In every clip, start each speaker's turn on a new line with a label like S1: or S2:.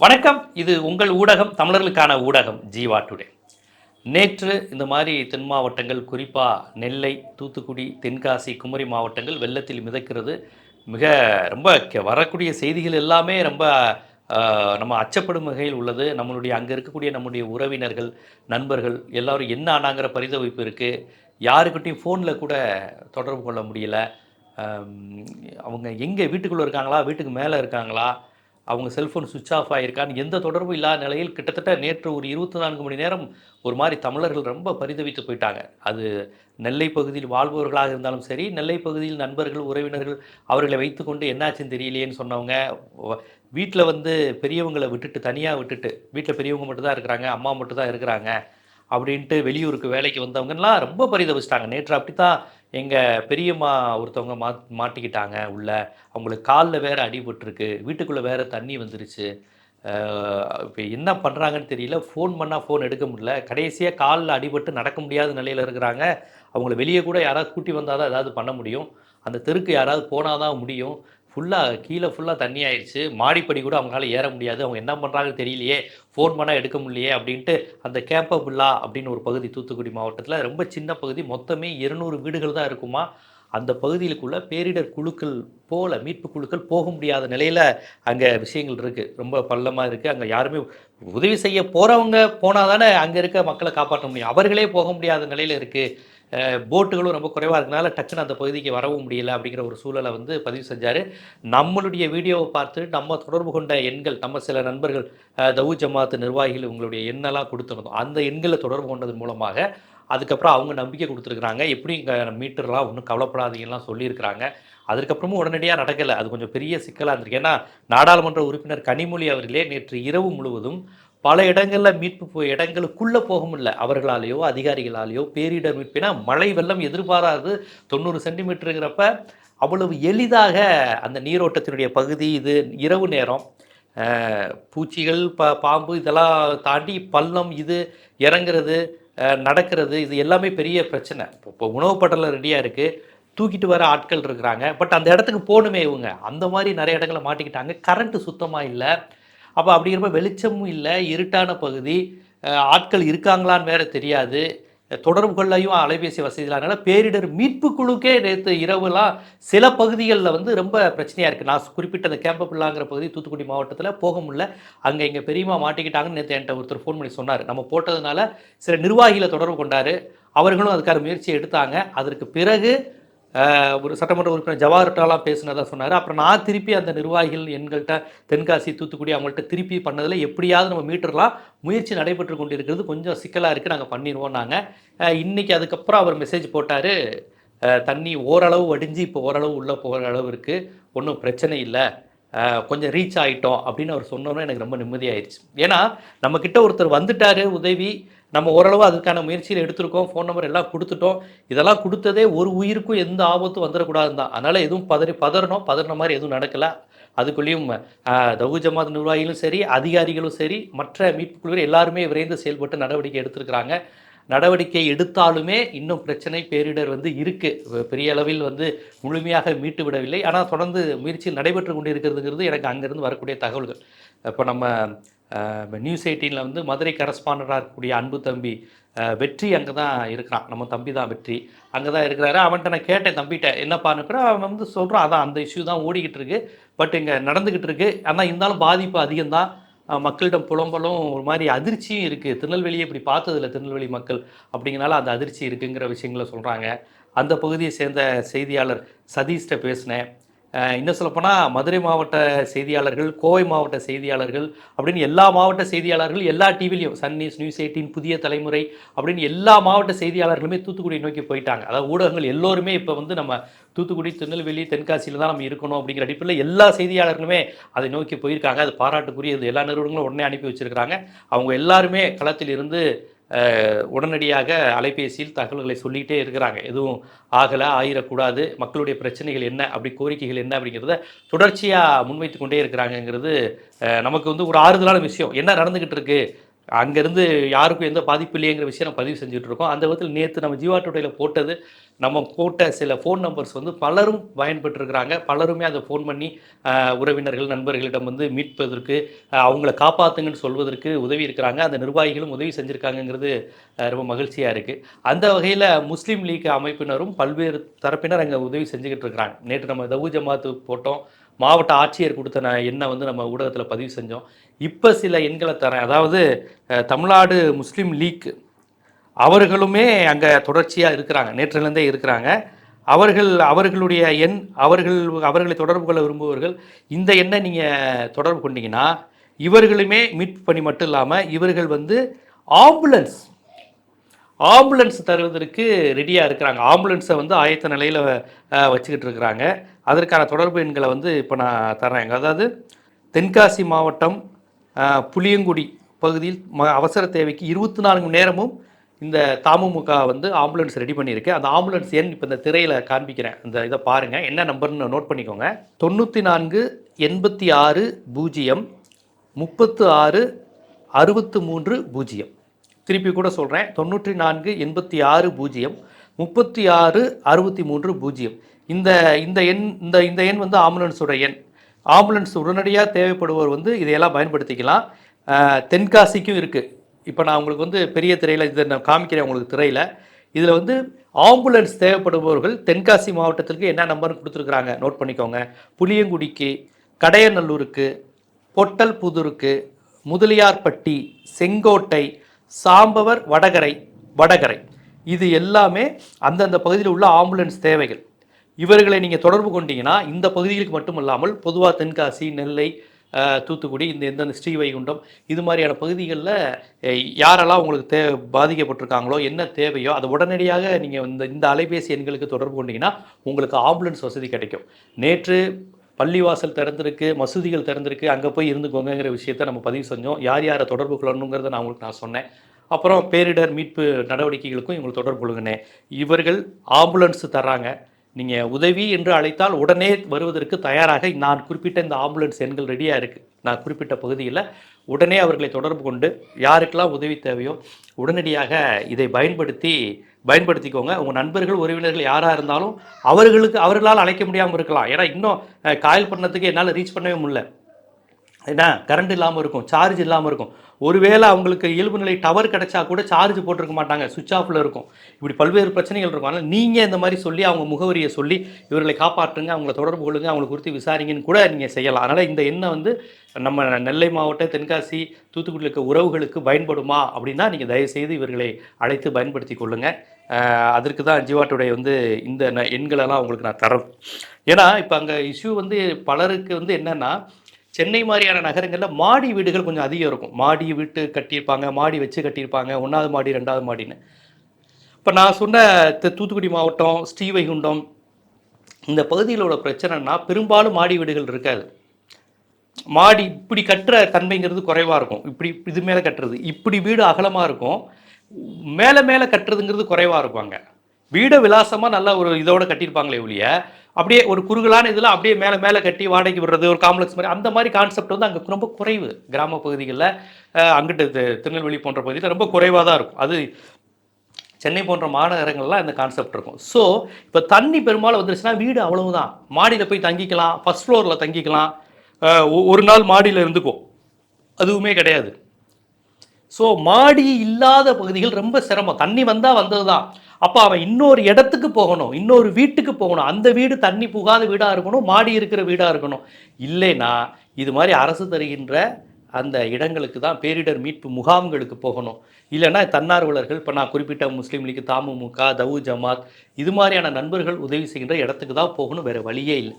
S1: வணக்கம். இது உங்கள் ஊடகம் தமிழர்களுக்கான ஊடகம் ஜீவா டுடே. நேற்று இந்த மாதிரி தென் மாவட்டங்கள் குறிப்பாக நெல்லை தூத்துக்குடி தென்காசி குமரி மாவட்டங்கள் வெள்ளத்தில் மிதக்கிறது. மிக ரொம்ப கெ- வரக்கூடிய செய்திகள் எல்லாமே ரொம்ப நம்ம அச்சப்படும் வகையில் உள்ளது. நம்மளுடைய அங்கே இருக்கக்கூடிய நம்முடைய உறவினர்கள் நண்பர்கள் எல்லோரும் என்ன ஆனாங்கிற பரிதவிப்பு இருக்குது யாருக்கிட்டையும் ஃபோனில் கூட தொடர்பு கொள்ள முடியல. அவங்க எங்கே வீட்டுக்குள்ளே இருக்காங்களா வீட்டுக்கு மேலே இருக்காங்களா அவங்க செல்ஃபோன் சுவிட்ச் ஆஃப் ஆகியிருக்கான்னு எந்த தொடர்பும் இல்லாத நிலையில் கிட்டத்தட்ட நேற்று ஒரு இருபத்தி நான்கு மணி நேரம் ஒரு மாதிரி தமிழர்கள் ரொம்ப பரிதவித்து போயிட்டாங்க. அது நெல்லை பகுதியில் வாழ்பவர்களாக இருந்தாலும் சரி நெல்லை பகுதியில் நண்பர்கள் உறவினர்கள் அவர்களை வைத்துக்கொண்டு என்னாச்சுன்னு தெரியலையேன்னு சொன்னவங்க வீட்டில் வந்து பெரியவங்களை விட்டுட்டு தனியாக விட்டுட்டு வீட்டில் பெரியவங்க மட்டும் தான் இருக்கிறாங்க அம்மா மட்டும் தான் இருக்கிறாங்க அப்படின்ட்டு வெளியூருக்கு வேலைக்கு வந்தவங்கலாம் ரொம்ப பரிதவிச்சிட்டாங்க. நேற்று அப்படி தான் எங்கள் பெரியம்மா ஒருத்தவங்க மா மாட்டிக்கிட்டாங்க உள்ள. அவங்களுக்கு காலில் வேற அடிபட்டிருக்கு. வீட்டுக்குள்ளே வேறு தண்ணி வந்துருச்சு. இப்போ என்ன பண்ணுறாங்கன்னு தெரியல. ஃபோன் பண்ணால் ஃபோன் எடுக்க முடியல. கடைசியாக காலில் அடிபட்டு நடக்க முடியாத நிலையில் இருக்கிறாங்க. அவங்கள வெளியே கூட யாராவது கூட்டி வந்தால் தான் ஏதாவது பண்ண முடியும். அந்த தெருக்கு யாராவது போனால் தான் முடியும். ஃபுல்லாக கீழே ஃபுல்லாக தண்ணி ஆயிடுச்சு. மாடிப்படி கூட அவங்களால ஏற முடியாது. அவங்க என்ன பண்ணுறாங்கன்னு தெரியலையே. ஃபோன் பண்ணால் எடுக்க முடியலையே அப்படின்ட்டு அந்த கேம்பபுல்லா அப்படின்னு ஒரு பகுதி தூத்துக்குடி மாவட்டத்தில் ரொம்ப சின்ன பகுதி. மொத்தமே இருநூறு வீடுகள் தான் இருக்குமா? அந்த பகுதிகளுக்குள்ள பேரிடர் குழுக்கள் போல மீட்பு குழுக்கள் போக முடியாத நிலையில் அங்கே விஷயங்கள் இருக்குது ரொம்ப பள்ளமாக இருக்குது அங்கே யாருமே உதவி செய்ய போகிறவங்க போனால் தானே அங்கே இருக்க மக்களை காப்பாற்ற முடியும். அவர்களே போக முடியாத நிலையில் இருக்குது போட்டுகளும் ரொம்ப குறைவாக இருக்கனால டக்குன்னு அந்த பகுதிக்கு வரவும் முடியல அப்படிங்கிற ஒரு சூழலை வந்து பதிவு செஞ்சார். நம்மளுடைய வீடியோவை பார்த்து நம்ம தொடர்பு கொண்ட எண்கள் நம்ம சில நண்பர்கள் தவு ஜமாத்து நிர்வாகிகள் உங்களுடைய எண்ணெல்லாம் கொடுத்துருந்தோம். அந்த எண்களை தொடர்பு கொண்டதன் மூலமாக அதுக்கப்புறம் அவங்க நம்பிக்கை கொடுத்துருக்குறாங்க. எப்படி இங்கே மீட்டர்லாம் ஒன்றும் கவலைப்படாதீங்கலாம் சொல்லியிருக்கிறாங்க. அதுக்கப்புறமும் உடனடியாக நடக்கலை. அது கொஞ்சம் பெரிய சிக்கலாக இருந்திருக்கு. ஏன்னா நாடாளுமன்ற உறுப்பினர் கனிமொழி அவர்களே நேற்று இரவு முழுவதும் பல இடங்களில் மீட்பு போ இடங்களுக்குள்ளே போக முடியல அவர்களாலேயோ அதிகாரிகளாலேயோ பேரிடர் மீட்பினா மழை வெள்ளம் எதிர்பாராது. தொண்ணூறு சென்டிமீட்டருங்கிறப்ப அவ்வளவு எளிதாக அந்த நீரோட்டத்தினுடைய பகுதி இது இரவு நேரம். பூச்சிகள் ப பாம்பு இதெல்லாம் தாண்டி பள்ளம் இது இறங்குறது நடக்கிறது இது எல்லாமே பெரிய பிரச்சனை. இப்போ இப்போ உணவு பட்டலம் ரெடியாக இருக்குது தூக்கிட்டு வர ஆட்கள் இருக்கிறாங்க. பட் அந்த இடத்துக்கு போகணுமே இவங்க. அந்த மாதிரி நிறைய இடங்களை மாட்டிக்கிட்டாங்க. கரண்ட்டு சுத்தமாக இல்லை. அப்போ அப்படிங்கிறப்ப வெளிச்சமும் இல்லை இருட்டான பகுதி. ஆட்கள் இருக்காங்களான்னு வேற தெரியாது. தொடர்புகள்லையும் அலைபேசி வசதி இல்லாதனால பேரிடர் மீட்பு குழுக்கே நேற்று இரவுலாம் சில பகுதிகளில் வந்து ரொம்ப பிரச்சனையாக இருக்குது நான் குறிப்பிட்ட அந்த கேம்பபிள்ளாங்கிற பகுதி தூத்துக்குடி மாவட்டத்தில் போக முடியல. அங்கே இங்கே பெரியம்மா மாட்டிக்கிட்டாங்கன்னு நேற்று என்கிட்ட ஒருத்தர் ஃபோன் பண்ணி சொன்னார். நம்ம போட்டதுனால சில நிர்வாகிகளை தொடர்பு கொண்டார். அவர்களும் அதுக்கான முயற்சி எடுத்தாங்க. அதற்கு பிறகு ஒரு சட்டமன்ற உறுப்பினர் ஜவாஹர்டாலாம் பேசினதாக சொன்னார். அப்புறம் நான் திருப்பி அந்த நிர்வாகிகள் எங்கள்கிட்ட தென்காசி தூத்துக்குடி அவங்கள்ட்ட திருப்பி பண்ணதில் எப்படியாவது நம்ம மீட்டர்லாம். முயற்சி நடைபெற்று கொண்டு இருக்கிறது கொஞ்சம் சிக்கலாக இருக்குது நாங்கள் பண்ணிடுவோம் நாங்கள் இன்றைக்கி அதுக்கப்புறம் அவர் மெசேஜ் போட்டார். தண்ணி ஓரளவு வடிஞ்சு இப்போ ஓரளவு உள்ளே போகிற அளவு இருக்குது ஒன்றும் பிரச்சனை இல்லை. கொஞ்சம் ரீச் ஆகிட்டோம் அப்படின்னு அவர் சொன்னோன்னே எனக்கு ரொம்ப நிம்மதியாயிருச்சு. ஏன்னா நம்மக்கிட்ட ஒருத்தர் வந்துட்டார் உதவி. நம்ம ஓரளவு அதுக்கான முயற்சியில் எடுத்திருக்கோம் ஃபோன் நம்பர் எல்லாம் கொடுத்துட்டோம். இதெல்லாம் கொடுத்ததே ஒரு உயிருக்கும் எந்த ஆபத்தும் வந்துடக்கூடாதுன்னு தான். அதனால் எதுவும் பதறி பதறணும் பதறின மாதிரி எதுவும் நடக்கலை. அதுக்குள்ளேயும் தவு ஜமாத் நிர்வாகிகளும் சரி அதிகாரிகளும் சரி மற்ற மீட்பு குழுவினர் எல்லாருமே விரைந்து செயல்பட்டு நடவடிக்கை எடுத்திருக்கிறாங்க. நடவடிக்கை எடுத்தாலுமே இன்னும் பிரச்சனை பேரிடர் வந்து இருக்குது பெரிய அளவில் வந்து முழுமையாக மீட்டு விடவில்லை. ஆனால் தொடர்ந்து முயற்சி நடைபெற்று கொண்டு இருக்கிறதுங்கிறது எனக்கு அங்கேருந்து வரக்கூடிய தகவல்கள். இப்போ நம்ம நியூஸ் எயிட்டீனில் வந்து மதுரை கரஸ்பாண்டராக இருக்கக்கூடிய அன்பு தம்பி வெற்றி அங்கே தான் இருக்கிறான். நம்ம தம்பி தான் வெற்றி. அங்கே தான் இருக்கிறாரு. அவன்கிட்ட நான் கேட்டேன் தம்பிகிட்ட என்னப்பான்னு கூட அவன் வந்து சொல்கிறான் அதான் அந்த இஷ்யூ தான் ஓடிக்கிட்டு இருக்கு. பட் இங்கே நடந்துக்கிட்டு இருக்கு. ஆனால் இருந்தாலும் பாதிப்பு அதிகம்தான். மக்களிடம் புலம்பலும் ஒரு மாதிரி அதிர்ச்சியும் இருக்குது திருநெல்வேலியை இப்படி பார்த்ததில்ல திருநெல்வேலி மக்கள். அப்படிங்கிறனால அந்த அதிர்ச்சி இருக்குங்கிற விஷயங்களை சொல்கிறாங்க அந்த பகுதியை சேர்ந்த செய்தியாளர் சதீஷ்ட பேசினேன். இன்னும் சொல்லப்போனால் மதுரை மாவட்ட செய்தியாளர்கள் கோவை மாவட்ட செய்தியாளர்கள் அப்படின்னு எல்லா மாவட்ட செய்தியாளர்கள் எல்லா டிவிலையும் சன் நியூஸ் நியூஸ் எயிட்டின் புதிய தலைமுறை அப்படின்னு எல்லா மாவட்ட செய்தியாளர்களுமே தூத்துக்குடி நோக்கி போயிட்டாங்க. அதாவது ஊடகங்கள் எல்லோருமே இப்போ வந்து நம்ம தூத்துக்குடி திருநெல்வேலி தென்காசியில் தான் நம்ம இருக்கணும் அப்படிங்கிற அடிப்படையில் எல்லா செய்தியாளர்களுமே அதை நோக்கி போயிருக்காங்க. அது பாராட்டுக்குரியது. எல்லா நிறுவனங்களும் உடனே அனுப்பி வச்சிருக்கிறாங்க. அவங்க எல்லாருமே களத்தில் இருந்து உடனடியாக அலைபேசியில் தகவல்களை சொல்லிக்கிட்டே இருக்கிறாங்க. எதுவும் ஆகலை ஆயிடக்கூடாது மக்களுடைய பிரச்சனைகள் என்ன அப்படி கோரிக்கைகள் என்ன அப்படிங்கிறத தொடர்ச்சியாக முன்வைத்து கொண்டே இருக்கிறாங்கங்கிறது நமக்கு வந்து ஒரு ஆறுதலான விஷயம். என்ன நடந்துக்கிட்டு இருக்குது அங்கேருந்து யாருக்கும் எந்த பாதிப்பு இல்லையங்கிற விஷயம் நம்ம பதிவு செஞ்சுட்டு இருக்கோம் அந்த விதத்தில் நேற்று நம்ம ஜீவா டுடேல போட்டது நம்ம போட்ட சில ஃபோன் நம்பர்ஸ் வந்து பலரும் பயன்பெற்றிருக்கிறாங்க. பலருமே அதை ஃபோன் பண்ணி உறவினர்கள் நண்பர்களிடம் வந்து மீட்பதற்கு அவங்கள காப்பாற்றுங்கன்னு சொல்வதற்கு உதவி இருக்கிறாங்க. அந்த நிர்வாகிகளும் உதவி செஞ்சுருக்காங்கங்கிறது ரொம்ப மகிழ்ச்சியாக இருக்குது அந்த வகையில் முஸ்லீம் லீக் அமைப்பினரும் பல்வேறு தரப்பினர் அங்கே உதவி செஞ்சுக்கிட்டு இருக்கிறாங்க நேற்று நம்ம தவு ஜமாத்து போட்டோம். மாவட்ட ஆட்சியர் கொடுத்த ந- எண்ணை வந்து நம்ம ஊடகத்தில் பதிவு செஞ்சோம். இப்போ சில எண்களை தரேன். அதாவது தமிழ்நாடு முஸ்லீம் லீக். அவர்களுமே அங்கே தொடர்ச்சியாக இருக்கிறாங்க. நேற்றிலிருந்தே இருக்கிறாங்க. அவர்கள் அவர்களுடைய எண் அவர்கள் அவர்களை தொடர்பு கொள்ள விரும்புபவர்கள் இந்த எண்ணை நீங்கள் தொடர்பு கொண்டீங்கன்னா இவர்களுமே மீட்பு பணி மட்டும் இல்லாமல் இவர்கள் வந்து ஆம்புலன்ஸ் ஆம்புலன்ஸ் தருவதற்கு ரெடியாக இருக்கிறாங்க. ஆம்புலன்ஸை வந்து ஆயத்த நிலையில் வச்சுக்கிட்டு இருக்கிறாங்க. அதற்கான தொடர்பு எண்களை வந்து இப்போ நான் தரேன் அதாவது தென்காசி மாவட்டம் புளியங்குடி பகுதியில் ம அவசர தேவைக்கு இருபத்தி நான்கு மணி நேரமும் இந்த தாமுமுக வந்து ஆம்புலன்ஸ் ரெடி பண்ணியிருக்கு. அந்த ஆம்புலன்ஸ் எண் இப்போ இந்த திரையில் காண்பிக்கிறேன். அந்த இதை பாருங்கள் என்ன நம்பர்னு நோட் பண்ணிக்கோங்க. தொண்ணூற்றி நான்கு எண்பத்தி ஆறு பூஜ்ஜியம் முப்பத்து ஆறு அறுபத்து மூன்று பூஜ்ஜியம். திருப்பி கூட சொல்கிறேன் தொண்ணூற்றி நான்கு எண்பத்தி ஆறு பூஜ்ஜியம் முப்பத்தி ஆறு அறுபத்தி மூன்று பூஜ்ஜியம். இந்த இந்த எண் இந்த இந்த எண் வந்து ஆம்புலன்ஸோட எண். ஆம்புலன்ஸ் உடனடியாக தேவைப்படுவோர் வந்து இதையெல்லாம் பயன்படுத்திக்கலாம். தென்காசிக்கும் இருக்குது இப்போ நான் உங்களுக்கு வந்து பெரிய திரையில் இதை நான் காமிக்கிறேன் உங்களுக்கு திரையில். இதில் வந்து ஆம்புலன்ஸ் தேவைப்படுபவர்கள் தென்காசி மாவட்டத்திற்கு என்ன நம்பர்னு கொடுத்துருக்குறாங்க? நோட் பண்ணிக்கோங்க. புளியங்குடிக்கு கடையநல்லூருக்கு பொட்டல் புதூருக்கு முதலியார்பட்டி செங்கோட்டை சாம்பவர் வடகரை வடகரை. இது எல்லாமே அந்தந்த பகுதியில் உள்ள ஆம்புலன்ஸ் தேவைகள். இவர்களை நீங்கள் தொடர்பு கொண்டீங்கன்னா இந்த பகுதிகளுக்கு மட்டும் இல்லாமல் பொதுவாக தென்காசி நெல்லை தூத்துக்குடி இந்த எந்தெந்த ஸ்ரீவைகுண்டம் இது மாதிரியான பகுதிகளில் யாரெல்லாம் உங்களுக்கு தே பாதிக்கப்பட்டிருக்காங்களோ என்ன தேவையோ அதை உடனடியாக நீங்கள் இந்த இந்த அலைபேசி எண்களுக்கு தொடர்பு கொண்டீங்கன்னா உங்களுக்கு ஆம்புலன்ஸ் வசதி கிடைக்கும். நேற்று பள்ளிவாசல் திறந்திருக்கு மசூதிகள் திறந்திருக்கு அங்கே போய் இருந்துக்கோங்கிற விஷயத்தை நம்ம பதிவு செஞ்சோம். யார் யாரை தொடர்பு கொள்ளணுங்கிறத நான் உங்களுக்கு நான் சொன்னேன். அப்புறம் பேரிடர் மீட்பு நடவடிக்கைகளுக்கும் இவங்களுக்கு தொடர்பு கொள்ளுங்கண்ணே. இவர்கள் ஆம்புலன்ஸ் தராங்க நீங்கள் உதவி என்று அழைத்தால் உடனே வருவதற்கு தயாராக நான் குறிப்பிட்ட இந்த ஆம்புலன்ஸ் எண்கள் ரெடியாக இருக்குது நான் குறிப்பிட்ட பகுதியில் உடனே அவர்களை தொடர்பு கொண்டு யாருக்கெல்லாம் உதவி தேவையோ உடனடியாக இதை பயன்படுத்தி பயன்படுத்திக்கோங்க. உங்கள் நண்பர்கள் உறவினர்கள் யாராக இருந்தாலும் அவர்களுக்கு அவர்களால் அழைக்க முடியாமல் இருக்கலாம். ஏன்னா இன்னும் காயல் பண்ணதுக்கு என்னால் ரீச் பண்ணவே முடியல. ஏன்னா கரண்ட் இல்லாமல் இருக்கும் சார்ஜ் இல்லாமல் இருக்கும். ஒருவேளை அவங்களுக்கு இயல்பு நிலை டவர் கிடைச்சா கூட சார்ஜ் போட்டிருக்க மாட்டாங்க சுவிட்ச் ஆஃபில் இருக்கும். இப்படி பல்வேறு பிரச்சனைகள் இருக்கும். ஆனால் நீங்கள் இந்த மாதிரி சொல்லி அவங்க முகவரியை சொல்லி இவர்களை காப்பாற்றுங்க அவங்கள தொடர்பு கொள்ளுங்க அவங்களை குறித்து விசாரிங்கன்னு கூட நீங்கள் செய்யலாம். அதனால் இந்த எண்ணெய் வந்து நம்ம நெல்லை மாவட்ட தென்காசி தூத்துக்குடியில் இருக்க உறவுகளுக்கு பயன்படுமா அப்படின்னா நீங்கள் தயவுசெய்து இவர்களை அழைத்து பயன்படுத்தி கொள்ளுங்கள் அதற்கு தான் ஜீவாட்டுடைய வந்து இந்த ந- எண்களெல்லாம் உங்களுக்கு நான் தரேன் ஏன்னா இப்போ அங்கே இஷ்யூ வந்து பலருக்கு வந்து என்னென்னா சென்னை மாதிரியான நகரங்களில் மாடி வீடுகள் கொஞ்சம் அதிகம் இருக்கும். மாடி வீட்டு கட்டியிருப்பாங்க மாடி வச்சு கட்டியிருப்பாங்க ஒன்றாவது மாடி ரெண்டாவது மாடின்னு. இப்போ நான் சொன்ன த- தூத்துக்குடி மாவட்டம் ஸ்ரீவைகுண்டம் இந்த பகுதியில் உள்ள பிரச்சனைனா பெரும்பாலும் மாடி வீடுகள் இருக்காது. மாடி இப்படி கட்டுற தன்மைங்கிறது குறைவாக இருக்கும். இப்படி இது மேலே கட்டுறது. இப்படி வீடு அகலமாக இருக்கும். மேலே மேலே கட்டுறதுங்கிறது குறைவாக இருப்பாங்க வீடை விலாசமாக நல்லா ஒரு இதோட கட்டியிருப்பாங்களே ஒழிய அப்படியே ஒரு குறுகலான இதில் அப்படியே மேலே மேலே கட்டி வாடகைக்கு விடுறது ஒரு காம்ப்ளெக்ஸ் மாதிரி அந்த மாதிரி கான்செப்ட் வந்து அங்கே ரொம்ப குறைவு. கிராம பகுதிகளில் அங்கிட்டு திருநெல்வேலி போன்ற பகுதியில் ரொம்ப குறைவாக தான் இருக்கும். அது சென்னை போன்ற மாநகரங்கள்லாம் இந்த கான்செப்ட் இருக்கும். ஸோ இப்போ தண்ணி பெரும்பாலும் வந்துருச்சுன்னா வீடு அவ்வளவுதான். மாடியில் போய் தங்கிக்கலாம் ஃபர்ஸ்ட் ஃப்ளோரில் தங்கிக்கலாம். ஒ- ஒரு நாள் மாடியில் இருந்துக்கும். அதுவுமே கிடையாது. ஸோ மாடி இல்லாத பகுதிகள் ரொம்ப சிரமம். தண்ணி வந்தால் வந்தது தான் அப்போ அவன் இன்னொரு இடத்துக்கு போகணும் இன்னொரு வீட்டுக்கு போகணும். அந்த வீடு தண்ணி புகாத வீடாக இருக்கணும் மாடி இருக்கிற வீடாக இருக்கணும். இல்லைன்னா இது மாதிரி அரசு தருகின்ற அந்த இடங்களுக்கு தான் பேரிடர் மீட்பு முகாம்களுக்கு போகணும். இல்லைன்னா தன்னார்வலர்கள் இப்போ நான் குறிப்பிட்ட முஸ்லீம் லீக் தமுமுக தவு ஜமாத் இது மாதிரியான நண்பர்கள் உதவி செய்கின்ற இடத்துக்கு தான் போகணும் வேறு வழியே இல்லை.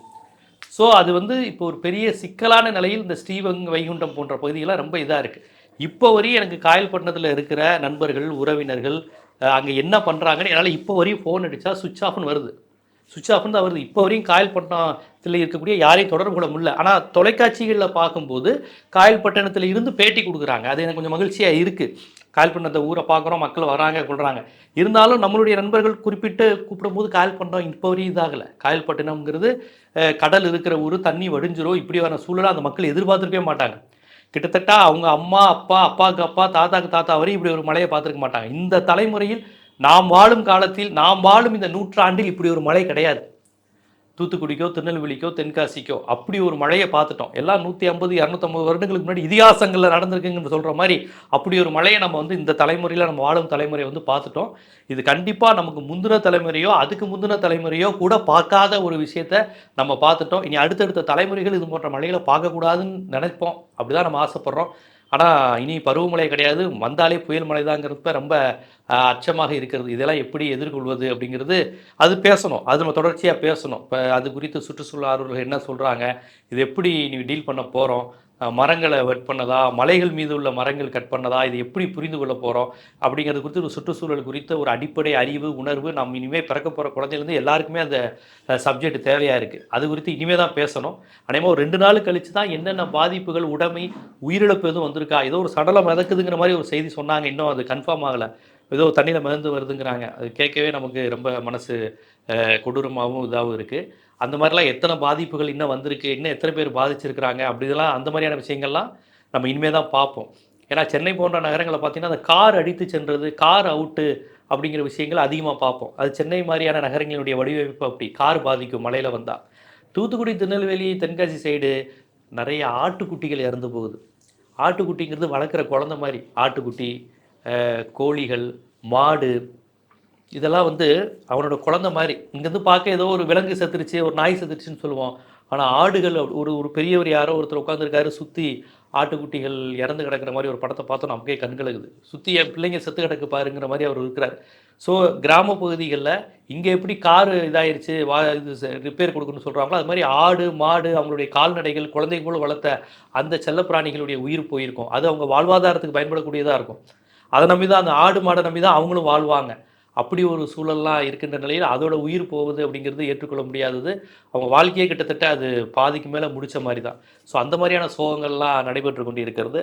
S1: ஸோ அது வந்து இப்போ ஒரு பெரிய சிக்கலான நிலையில் இந்த ஸ்ரீவங் வைகுண்டம் போன்ற பகுதிகள்லாம் ரொம்ப இதாக இருக்குது இப்போ வரையும் எனக்கு காயல்பட்டினத்தில் இருக்கிற நண்பர்கள் உறவினர்கள் அங்கே என்ன பண்ணுறாங்கன்னு என்னால் இப்போ வரையும் ஃபோன் அடித்தா சுவிட்ச் ஆஃப்னு வருது. சுவிட்ச் ஆஃப்னு தான் வருது. இப்போ வரையும் காயல்பட்டினத்தில் இருக்கக்கூடிய யாரையும் தொடர்பு கொள்ள முடியல. ஆனால் தொலைக்காட்சிகளில் பார்க்கும்போது காயல்பட்டினத்தில் இருந்து பேட்டி கொடுக்குறாங்க. அது எனக்கு கொஞ்சம் மகிழ்ச்சியாக இருக்குது காயல்பட்டினத்தை ஊரை பார்க்குறோம் மக்கள் வராங்க கொள்கிறாங்க இருந்தாலும் நம்மளுடைய நண்பர்கள் குறிப்பிட்டு கூப்பிடும்போது காயல்பட்டினம் இப்போ வரையும் இதாகலை. காயல்பட்டினம்ங்கிறது அஹ், கடல் இருக்கிற ஊர் தண்ணி வடிஞ்சிரும். இப்படி வர சூழலை அந்த மக்கள் எதிர்பார்த்துருக்கவே மாட்டாங்க. கிட்டத்தட்ட அவங்க அம்மா அப்பா அப்பாவுக்கு அப்பா தாத்தாக்கு தாத்தா வரையும் இப்படி ஒரு மலையை பார்த்துருக்க மாட்டாங்க. இந்த தலைமுறையில் நாம் வாழும் காலத்தில் நாம் வாழும் இந்த நூற்றாண்டில் இப்படி ஒரு மலை கிடையாது. தூத்துக்குடிக்கோ திருநெல்வேலிக்கோ தென்காசிக்கோ அப்படி ஒரு மழையை பார்த்துட்டோம். எல்லாம் நூற்றி ஐம்பது இரநூத்தம்பது வருடங்களுக்கு முன்னாடி இதிகாசங்களில் நடந்திருக்குங்கன்னு சொல்கிற மாதிரி அப்படி ஒரு மழையை நம்ம வந்து இந்த தலைமுறையில் நம்ம வாழும் தலைமுறையை வந்து பார்த்துட்டோம். இது கண்டிப்பாக நமக்கு முந்தின தலைமுறையோ அதுக்கு முந்தின தலைமுறையோ கூட பார்க்காத ஒரு விஷயத்த நம்ம பார்த்துட்டோம். இனி அடுத்தடுத்த தலைமுறைகள் இது போன்ற மழைகளை பார்க்கக்கூடாதுன்னு நினைப்போம். அப்படி தான் நம்ம ஆசைப்பட்றோம். ஆனால் இனி பருவமழை கிடையாது. வந்தாலே புயல் மழை தாங்கிறப்ப ரொம்ப அச்சமாக இருக்கிறது. இதெல்லாம் எப்படி எதிர்கொள்வது அப்படிங்கிறது அது பேசணும். அது நம்ம தொடர்ச்சியாக பேசணும். இப்போ அது குறித்து சுற்றுச்சூழல் ஆர்வலர்கள் என்ன சொல்கிறாங்க இது எப்படி நீ டீல் பண்ண போகிறோம் மரங்களை வெட் பண்ணதா மலைகள் மீது உள்ள மரங்கள் கட் பண்ணதா இது எப்படி புரிந்து கொள்ள போகிறோம் அப்படிங்கிறது குறித்து ஒரு சுற்றுச்சூழல் குறித்த ஒரு அடிப்படை அறிவு உணர்வு நம்ம இனிமேல் பிறக்க போகிற குழந்தையிலேருந்து எல்லாருக்குமே அந்த சப்ஜெக்ட் தேவையாக இருக்குது அது குறித்து இனிமேல் தான் பேசணும். அதேமாதிரி ஒரு ரெண்டு நாள் கழித்து தான் என்னென்ன பாதிப்புகள் உடைமை உயிரிழப்பு எதுவும் வந்திருக்கா? ஏதோ ஒரு சடலம் மிதக்குதுங்கிற மாதிரி ஒரு செய்தி சொன்னாங்க. இன்னும் அது கன்ஃபார்ம் ஆகலை. ஏதோ தண்ணியில் மிதந்து வருதுங்கிறாங்க. அது கேட்கவே நமக்கு ரொம்ப மனசு கொடூரமாகவும் இதாகவும் இருக்குது அந்த மாதிரிலாம் எத்தனை பாதிப்புகள் இன்னும் வந்திருக்கு இன்னும் எத்தனை பேர் பாதிச்சிருக்கிறாங்க அப்படிலாம் அந்த மாதிரியான விஷயங்கள்லாம் நம்ம இனிமேல் தான் பார்ப்போம். ஏன்னா சென்னை போன்ற நகரங்களை பார்த்தீங்கன்னா அந்த கார் அடித்து சென்றது கார் அவுட்டு அப்படிங்கிற விஷயங்கள் அதிகமாக பார்ப்போம். அது சென்னை மாதிரியான நகரங்களுடைய வடிவமைப்பு அப்படி. கார் பாதிக்கும் மழையில் வந்தால் தூத்துக்குடி திருநெல்வேலி தென்காசி சைடு நிறைய ஆட்டுக்குட்டிகள் இறந்து போகுது. ஆட்டுக்குட்டிங்கிறது வளர்க்குற குழந்த மாதிரி. ஆட்டுக்குட்டி கோழிகள் மாடு இதெல்லாம் வந்து அவனோட குழந்த மாதிரி. இங்கேருந்து பார்க்க ஏதோ ஒரு விலங்கு செத்துருச்சு ஒரு நாய் செத்துருச்சுன்னு சொல்லுவோம் ஆனால் ஆடுகள் ஒரு ஒரு பெரியவர் யாரோ ஒருத்தர் உட்காந்துருக்காரு சுற்றி ஆட்டுக்குட்டிகள் இறந்து கிடக்கிற மாதிரி ஒரு படத்தை பார்த்தோம் நமக்கே கண்களுக்குது சுற்றி என் பிள்ளைங்க செத்து கிடக்கு பாருங்கிற மாதிரி அவர் இருக்கிறார். ஸோ கிராம பகுதிகளில் இங்கே எப்படி காரு இதாயிருச்சு வா இது ரிப்பேர் கொடுக்கணும்னு சொல்கிறாங்களோ அது மாதிரி ஆடு மாடு அவங்களுடைய கால்நடைகள் குழந்தைங்க போல வளர்த்த அந்த செல்லப்பிராணிகளுடைய உயிர் போயிருக்கும். அது அவங்க வாழ்வாதாரத்துக்கு பயன்படக்கூடியதாக இருக்கும். அதை நம்பி தான் அந்த ஆடு மாடை நம்பி தான் அவங்களும் வாழ்வாங்க. அப்படி ஒரு சூழல்லாம் இருக்கின்ற நிலையில் அதோட உயிர் போகுது அப்படிங்கிறது ஏற்றுக்கொள்ள முடியாதது. அவங்க வாழ்க்கையே கிட்டத்தட்ட அது பாதிக்கு மேலே முடிச்ச மாதிரி தான் ஸோ அந்த மாதிரியான சோகங்கள்லாம் நடைபெற்று கொண்டு இருக்கிறது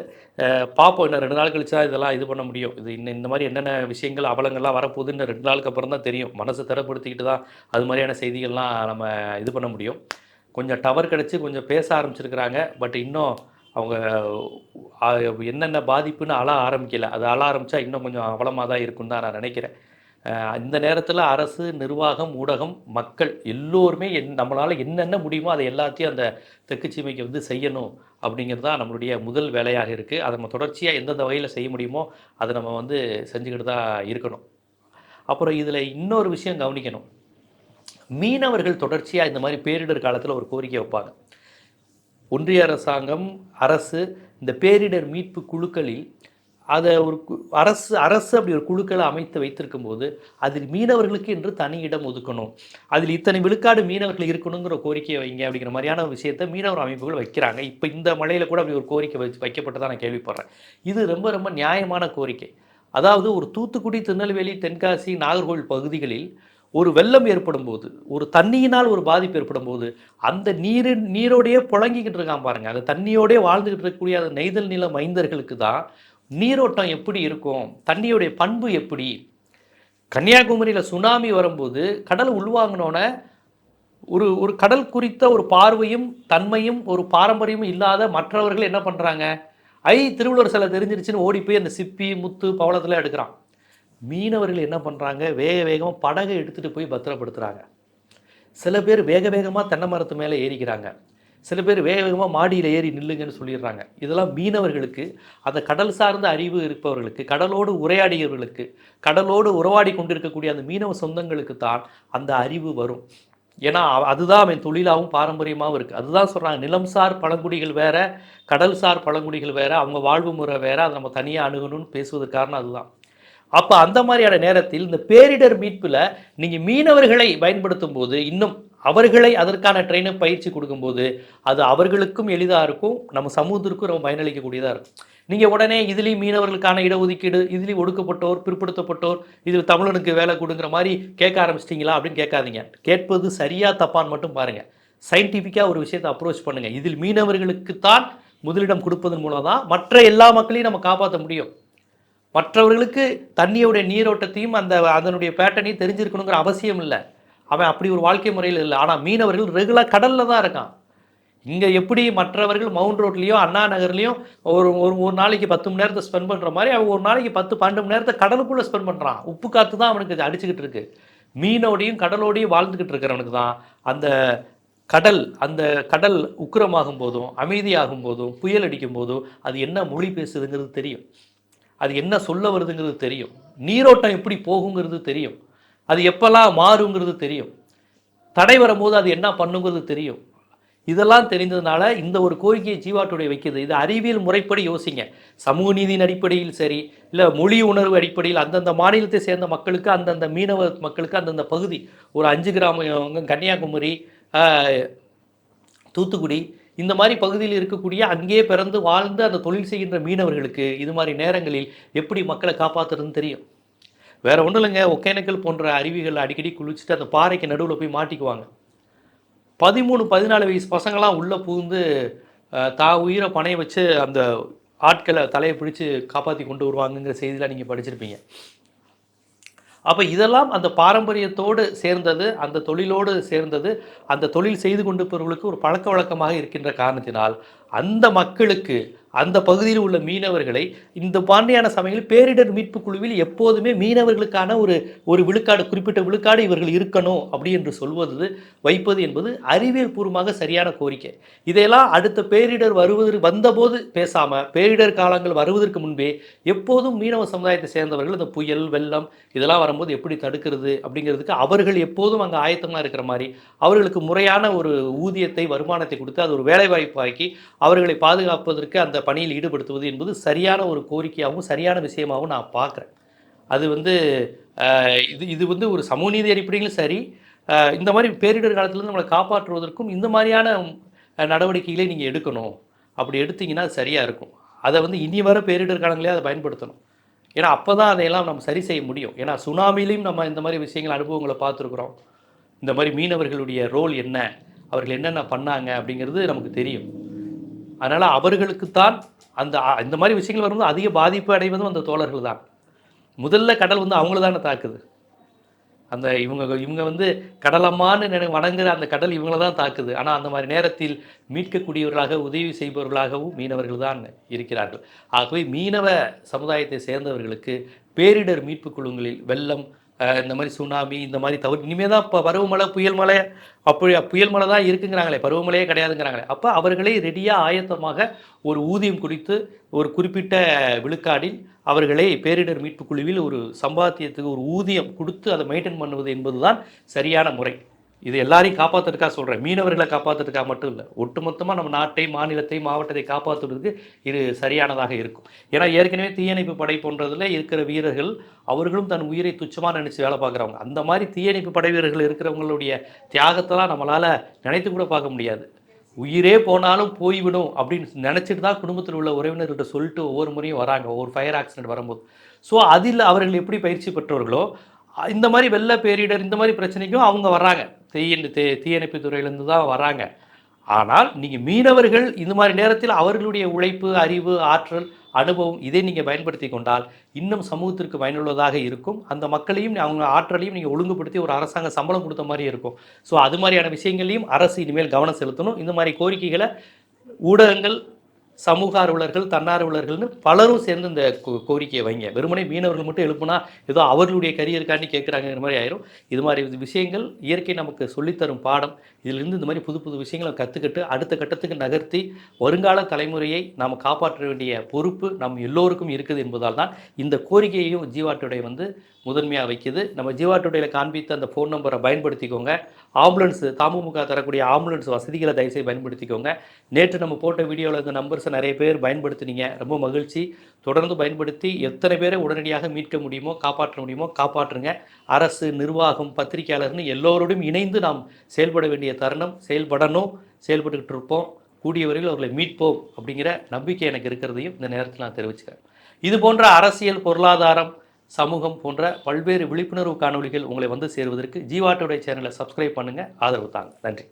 S1: பார்ப்போம் இன்னும் ரெண்டு நாள் கழிச்சா இதெல்லாம் இது பண்ண முடியும். இது இன்னும் இந்த மாதிரி என்னென்ன விஷயங்கள் அவலங்கள்லாம் வரப்போகுது இன்னும் ரெண்டு நாளுக்கு அப்புறம் தான் தெரியும். மனசை திறப்படுத்திக்கிட்டு தான் அது மாதிரியான செய்திகள்லாம் நம்ம இது பண்ண முடியும். கொஞ்சம் டவர் கிடச்சி கொஞ்சம் பேச ஆரம்பிச்சிருக்கிறாங்க. பட் இன்னும் அவங்க என்னென்ன பாதிப்புன்னு அழ ஆரம்பிக்கலை. அது அழ ஆரம்பித்தா இன்னும் கொஞ்சம் அவலமாக தான் இருக்குன்னு தான் நான் நினைக்கிறேன். இந்த நேரத்தில் அரசு நிர்வாகம் ஊடகம் மக்கள் எல்லோருமே என் நம்மளால் என்னென்ன முடியுமோ அதை எல்லாத்தையும் அந்த தெற்கு சீமைக்கு வந்து செய்யணும் அப்படிங்கிறது தான் நம்மளுடைய முதல் வேலையாக இருக்குது அதை நம்ம தொடர்ச்சியாக எந்தெந்த வகையில் செய்ய முடியுமோ அதை நம்ம வந்து செஞ்சுக்கிட்டு தான் இருக்கணும். அப்புறம் இதில் இன்னொரு விஷயம் கவனிக்கணும். மீனவர்கள் தொடர்ச்சியாக இந்த மாதிரி பேரிடர் காலத்தில் ஒரு கோரிக்கை வைப்பாங்க. ஒன்றிய அரசாங்கம் அரசு இந்த பேரிடர் மீட்பு குழுக்களில் அதை ஒரு கு- அரசு அரசு அப்படி ஒரு குழுக்களை அமைத்து வைத்திருக்கும் போது அதில் மீனவர்களுக்கு என்று தனி இடம் ஒதுக்கணும். அதில் இத்தனை விழுக்காடு மீனவர்கள் இருக்கணுங்கிற கோரிக்கையை வைங்க அப்படிங்கிற மாதிரியான விஷயத்தை மீனவர் அமைப்புகள் வைக்கிறாங்க. இப்போ இந்த மழையில் கூட அப்படி ஒரு கோரிக்கை வச்சு வைக்கப்பட்டதாக நான் கேள்விப்படுறேன். இது ரொம்ப ரொம்ப நியாயமான கோரிக்கை. அதாவது ஒரு தூத்துக்குடி திருநெல்வேலி தென்காசி நாகர்கோவில் பகுதிகளில் ஒரு வெள்ளம் ஏற்படும் போது ஒரு தண்ணியினால் ஒரு பாதிப்பு ஏற்படும் போது அந்த நீர் நீரோடையே புழங்கிக்கிட்டு இருக்கான் பாருங்கள் அந்த தண்ணியோடே வாழ்ந்துக்கிட்டு இருக்கக்கூடிய அந்த நெய்தல் நில மைந்தர்களுக்கு தான் நீரோட்டம் எப்படி இருக்கும்? தண்ணியுடைய பண்பு எப்படி? கன்னியாகுமரியில் சுனாமி வரும்போது கடல் உள்வாங்கினோன்னே ஒரு ஒரு கடல் குறித்த ஒரு பார்வையும் தன்மையும் ஒரு பாரம்பரியமும் இல்லாத மற்றவர்கள் என்ன பண்ணுறாங்க ஐ திருவள்ளுவர் சிலை தெரிஞ்சிருச்சுன்னு ஓடி போய் அந்த சிப்பி முத்து பவளத்தில் எடுக்கிறான். மீனவர்கள் என்ன பண்ணுறாங்க வேக வேகமாக படகை எடுத்துகிட்டு போய் பத்திரப்படுத்துகிறாங்க சில பேர் வேக வேகமாக தென்னை மரத்து மேலே ஏறிக்கிறாங்க. சில பேர் வேக வேகமாக மாடியில் ஏறி நில்லுங்கன்னு சொல்லிடுறாங்க. இதெல்லாம் மீனவர்களுக்கு அந்த கடல் சார்ந்த அறிவு இருப்பவர்களுக்கு கடலோடு உரையாடியவர்களுக்கு கடலோடு உறவாடி கொண்டிருக்கக்கூடிய அந்த மீனவ சொந்தங்களுக்கு தான் அந்த அறிவு வரும். ஏன்னா அதுதான் அவன் தொழிலாகவும் பாரம்பரியமாகவும் இருக்குது அதுதான் சொல்கிறாங்க நிலம் சார் பழங்குடிகள் வேறு கடல் சார் பழங்குடிகள் வேறு அவங்க வாழ்வு முறை வேற அதை நம்ம தனியாக அணுகணும்னு பேசுவதற்கு காரணம் அதுதான். அப்போ அந்த மாதிரியான நேரத்தில் இந்த பேரிடர் மீட்பில் நீங்கள் மீனவர்களை பயன்படுத்தும் போது இன்னும் அவர்களை அதற்கான ட்ரெயினை பயிற்சி கொடுக்கும்போது அது அவர்களுக்கும் எளிதாக இருக்கும் நம்ம சமூகத்திற்கும் ரொம்ப பயனளிக்கக்கூடியதாக இருக்கும். நீங்கள் உடனே இதுலேயும் மீனவர்களுக்கான இடஒதுக்கீடு இதுலேயும் ஒடுக்கப்பட்டோர் பிற்படுத்தப்பட்டோர் இதில் தமிழனுக்கு வேலை கொடுங்கிற மாதிரி கேட்க ஆரம்பிச்சிட்டிங்களா அப்படின்னு கேட்காதீங்க. கேட்பது சரியாக தப்பான்னு மட்டும் பாருங்கள் சயின்டிஃபிக்காக ஒரு விஷயத்தை அப்ரோச் பண்ணுங்கள் இதில் மீனவர்களுக்குத்தான் முதலிடம் கொடுப்பதன் மூலம் தான் மற்ற எல்லா மக்களையும் நம்ம காப்பாற்ற முடியும். மற்றவர்களுக்கு தண்ணியோடைய நீரோட்டத்தையும் அந்த அதனுடைய பேட்டர்னையும் தெரிஞ்சிருக்கணுங்கிற அவசியம் இல்லை. அவன் அப்படி ஒரு வாழ்க்கை முறையில் இல்லை. ஆனால் மீனவர்கள் ரெகுலர் கடலில் தான் இருக்கான். இங்கே எப்படி மற்றவர்கள் மவுண்ட் ரோட்லேயோ அண்ணா நகர்லேயும் ஒரு ஒரு ஒரு நாளைக்கு பத்து மணி நேரத்தை ஸ்பெண்ட் பண்ணுற மாதிரி அவன் ஒரு நாளைக்கு பத்து பன்னெண்டு மணி நேரத்தை கடலுக்குள்ளே ஸ்பெண்ட் பண்ணுறான் உப்பு காற்று தான் அவனுக்கு அடிச்சுக்கிட்டு இருக்கு. மீனோடையும் கடலோடையும் வாழ்ந்துக்கிட்டு இருக்கிறவனுக்கு தான் அந்த கடல் அந்த கடல் உக்கிரமாகும் போதும் அமைதியாகும் போதும் புயல் அடிக்கும் போதும் அது என்ன மொழி பேசுதுங்கிறது தெரியும். அது என்ன சொல்ல வருதுங்கிறது தெரியும். நீரோட்டம் எப்படி போகுங்கிறது தெரியும். அது எப்போல்லாம் மாறுங்கிறது தெரியும். தடை வரும்போது அது என்ன பண்ணுங்கிறது தெரியும். இதெல்லாம் தெரிந்ததுனால இந்த ஒரு கோரிக்கையை ஜீவாட்டுடைய வைக்குது இது அறிவியல் முறைப்படி யோசிங்க. சமூக நீதியின் அடிப்படையில் சரி இல்லை மொழி உணர்வு அடிப்படையில் அந்தந்த மாநிலத்தை சேர்ந்த மக்களுக்கு அந்தந்த மீனவ மக்களுக்கு அந்தந்த பகுதி. ஒரு அஞ்சு கிராமம் கன்னியாகுமரி தூத்துக்குடி இந்த மாதிரி பகுதியில் இருக்கக்கூடிய அங்கேயே பிறந்து வாழ்ந்து அந்த தொழில் செய்கின்ற மீனவர்களுக்கு இது மாதிரி நேரங்களில் எப்படி மக்களை காப்பாற்றுறதுன்னு தெரியும். வேறு ஒன்றும் இல்லைங்க. ஒகேனக்கல் போன்ற அருவிகள் அடிக்கடி குளிச்சுட்டு அந்த பாறைக்கு நடுவில் போய் மாட்டிக்குவாங்க. பதிமூணு பதினாலு வயசு பசங்களாம் உள்ளே புகுந்து தா உயிரை பணைய வச்சு அந்த ஆட்களை தலையை பிடிச்சி காப்பாற்றி கொண்டு வருவாங்கங்கிற செய்தியெலாம் நீங்கள் படிச்சிருப்பீங்க. அப்போ இதெல்லாம் அந்த பாரம்பரியத்தோடு சேர்ந்தது அந்த தொழிலோடு சேர்ந்தது அந்த தொழில் செய்து கொண்டிருப்பவர்களுக்கு ஒரு பழக்க வழக்கமாக இருக்கின்ற காரணத்தினால் அந்த மக்களுக்கு அந்த பகுதியில் உள்ள மீனவர்களை இந்த பாண்டியான சமயங்களில் பேரிடர் மீட்பு குழுவில் எப்போதுமே மீனவர்களுக்கான ஒரு ஒரு விழுக்காடு குறிப்பிட்ட விழுக்காடு இவர்கள் இருக்கணும் அப்படி என்று சொல்வது வைப்பது என்பது அறிவியல் பூர்வமாக சரியான கோரிக்கை. இதையெல்லாம் அடுத்த பேரிடர் வருவதற்கு வந்தபோது பேசாமல் பேரிடர் காலங்கள் வருவதற்கு முன்பே எப்போதும் மீனவ சமுதாயத்தை சேர்ந்தவர்கள் இந்த புயல் வெள்ளம் இதெல்லாம் வரும்போது எப்படி தடுக்கிறது அப்படிங்கிறதுக்கு அவர்கள் எப்போதும் அங்கே ஆயத்தமாக இருக்கிற மாதிரி அவர்களுக்கு முறையான ஒரு ஊதியத்தை வருமானத்தை கொடுத்து அது ஒரு வேலைவாய்ப்பாக்கி அவர்களை பாதுகாப்பதற்கு அந்த பணியில் ஈடுபடுத்துவது என்பது சரியான ஒரு கோரிக்கையாகவும் சரியான விஷயமாகவும் நான் பார்க்குறேன். அது வந்து இது இது வந்து ஒரு சமூக நீதி அடிப்படையிலும் சரி இந்த மாதிரி பேரிடர் காலத்துலேருந்து நம்மளை காப்பாற்றுவதற்கும் இந்த மாதிரியான நடவடிக்கைகளை நீங்கள் எடுக்கணும். அப்படி எடுத்தீங்கன்னா அது சரியாக இருக்கும். அதை வந்து இனி வர பேரிடர் காலங்களே அதை பயன்படுத்தணும். ஏன்னா அப்போ தான் அதையெல்லாம் நம்ம சரி செய்ய முடியும். ஏன்னா சுனாமிலையும் நம்ம இந்த மாதிரி விஷயங்கள் அனுபவங்களை பார்த்துருக்குறோம். இந்த மாதிரி மீனவர்களுடைய ரோல் என்ன? அவர்கள் என்னென்ன பண்ணாங்க? அப்படிங்கிறது நமக்கு தெரியும். அதனால் அவர்களுக்குத்தான் அந்த இந்த மாதிரி விஷயங்கள் வரும்போது அதிக பாதிப்பு அடைவதும் அந்த தோழர்கள் தான். முதல்ல கடல் வந்து அவங்கள தானே தாக்குது. அந்த இவங்க இவங்க வந்து கடலம்மான்னு நினை வணங்குற அந்த கடல் இவங்கள தான் தாக்குது. ஆனால் அந்த மாதிரி நேரத்தில் மீட்கக்கூடியவர்களாக உதவி செய்பவர்களாகவும் மீனவர்கள் தான் இருக்கிறார்கள். ஆகவே மீனவ சமுதாயத்தை சேர்ந்தவர்களுக்கு பேரிடர் மீட்பு குழுங்களில் வெள்ளம் இந்த மாதிரி சுனாமி இந்த மாதிரி தவிர இனிமேல் தான் இப்போ பருவமழை புயல் மழை அப்படி புயல் மழை தான் இருக்குங்கிறாங்களே பருவமழையே கிடையாதுங்கிறாங்களே. அப்போ அவர்களே ரெடியாக ஆயத்தமாக ஒரு ஊதியம் குறித்து ஒரு குறிப்பிட்ட விழுக்காடில் அவர்களை பேரிடர் மீட்பு குழுவில் ஒரு சம்பாத்தியத்துக்கு ஒரு ஊதியம் கொடுத்து அதை மெயின்டைன் பண்ணுவது என்பதுதான் சரியான முறை. இது எல்லாரையும் காப்பாற்றுறதுக்காக சொல்கிறேன் மீனவர்களை காப்பாற்றுறதுக்காக மட்டும் இல்லை ஒட்டுமொத்தமாக நம்ம நாட்டை மாநிலத்தை மாவட்டத்தை காப்பாற்றுறதுக்கு இது சரியானதாக இருக்கும். ஏன்னா ஏற்கனவே தீயணைப்பு படை போன்றதில் இருக்கிற வீரர்கள் அவர்களும் தன் உயிரை துச்சமாக நினச்சி வேலை பார்க்குறவங்க. அந்த மாதிரி தீயணைப்பு படை வீரர்கள் இருக்கிறவங்களுடைய தியாகத்தெல்லாம் நம்மளால் நினைத்து கூட பார்க்க முடியாது. உயிரே போனாலும் போய்விடும் அப்படின்னு நினச்சிட்டு தான் குடும்பத்தில் உள்ள உறவினர்கிட்ட சொல்லிட்டு ஒவ்வொரு முறையும் வராங்க ஒவ்வொரு ஃபயர் ஆக்சிடென்ட் வரும்போது. ஸோ அதில் அவர்கள் எப்படி பயிற்சி பெற்றவர்களோ இந்த மாதிரி வெள்ள பேரிடர் இந்த மாதிரி பிரச்சனைக்கும் அவங்க வர்றாங்க. தீயணை தீ தீயணைப்பு துறையிலேருந்து தான் வராங்க. ஆனால் நீங்கள் மீனவர்கள் இந்த மாதிரி நேரத்தில் அவர்களுடைய உழைப்பு அறிவு ஆற்றல் அனுபவம் இதை நீங்கள் பயன்படுத்தி கொண்டால் இன்னும் சமூகத்திற்கு பயனுள்ளதாக இருக்கும். அந்த மக்களையும் அவங்க ஆற்றலையும் நீங்கள் ஒழுங்குபடுத்தி ஒரு அரசாங்க சம்பளம் கொடுத்த மாதிரி இருக்கும். ஸோ அது மாதிரியான விஷயங்களையும் அரசு இனிமேல் கவனம் செலுத்தணும். இந்த மாதிரி கோரிக்கைகளை ஊடகங்கள் சமூக ஆர்வலர்கள் தன்னார்வலர்கள்னு பலரும் சேர்ந்து இந்த கோ- கோரிக்கையை வைங்க. வெறுமனே மீனவர்கள் மட்டும் எழுப்புனா ஏதோ அவர்களுடைய கரியருக்காண்டி கேட்குறாங்கிற மாதிரி ஆயிரும். இது மாதிரி விஷயங்கள் இயற்கை நமக்கு சொல்லித்தரும் பாடம். இதிலிருந்து இந்த மாதிரி புது புது விஷயங்களை கற்றுக்கிட்டு அடுத்த கட்டத்துக்கு நகர்த்தி வருங்கால தலைமுறையை நாம் காப்பாற்ற வேண்டிய பொறுப்பு நம் எல்லோருக்கும் இருக்குது என்பதால் தான் இந்த கோரிக்கையையும் ஜீவாட்டுடைய வந்து முதன்மையாக வைக்குது. நம்ம ஜீவாட்டுடையில் காண்பித்த அந்த ஃபோன் நம்பரை பயன்படுத்திக்கோங்க. ஆம்புலன்ஸ் தாமுமுக தரக்கூடிய ஆம்புலன்ஸ் வசதிகளை தயவுசெய்து பயன்படுத்திக்கோங்க. நேற்று நம்ம போட்ட வீடியோவில் இந்த நம்பர்ஸ் நிறைய பேர் பயன்படுத்துனீங்க. ரொம்ப மகிழ்ச்சி. தொடர்ந்து பயன்படுத்தி எத்தனை பேரை உடனடியாக மீட்க முடியுமோ காப்பாற்ற முடியுமோ காப்பாற்றுங்க. அரசு நிர்வாகம் பத்திரிகையாளர்னு எல்லோரோடும் இணைந்து நாம் செயல்பட வேண்டிய தருணம். செயல்படணும் செயல்பட்டுக்கிட்டு இருப்போம். கூடிய வரையில் அவர்களை மீட்போம் அப்படிங்கிற நம்பிக்கை எனக்கு இருக்கிறதையும் இந்த நேரத்தில் நான் தெரிவிச்சுக்கிறேன். இது போன்ற அரசியல் பொருளாதாரம் சமூகம் போன்ற பல்வேறு விழிப்புணர்வு காணொளிகள் உங்களை வந்து சேருவதற்கு ஜீவாட்டோடைய சேனலை சப்ஸ்கிரைப் பண்ணுங்கள் ஆதரவு தாங்க. நன்றி.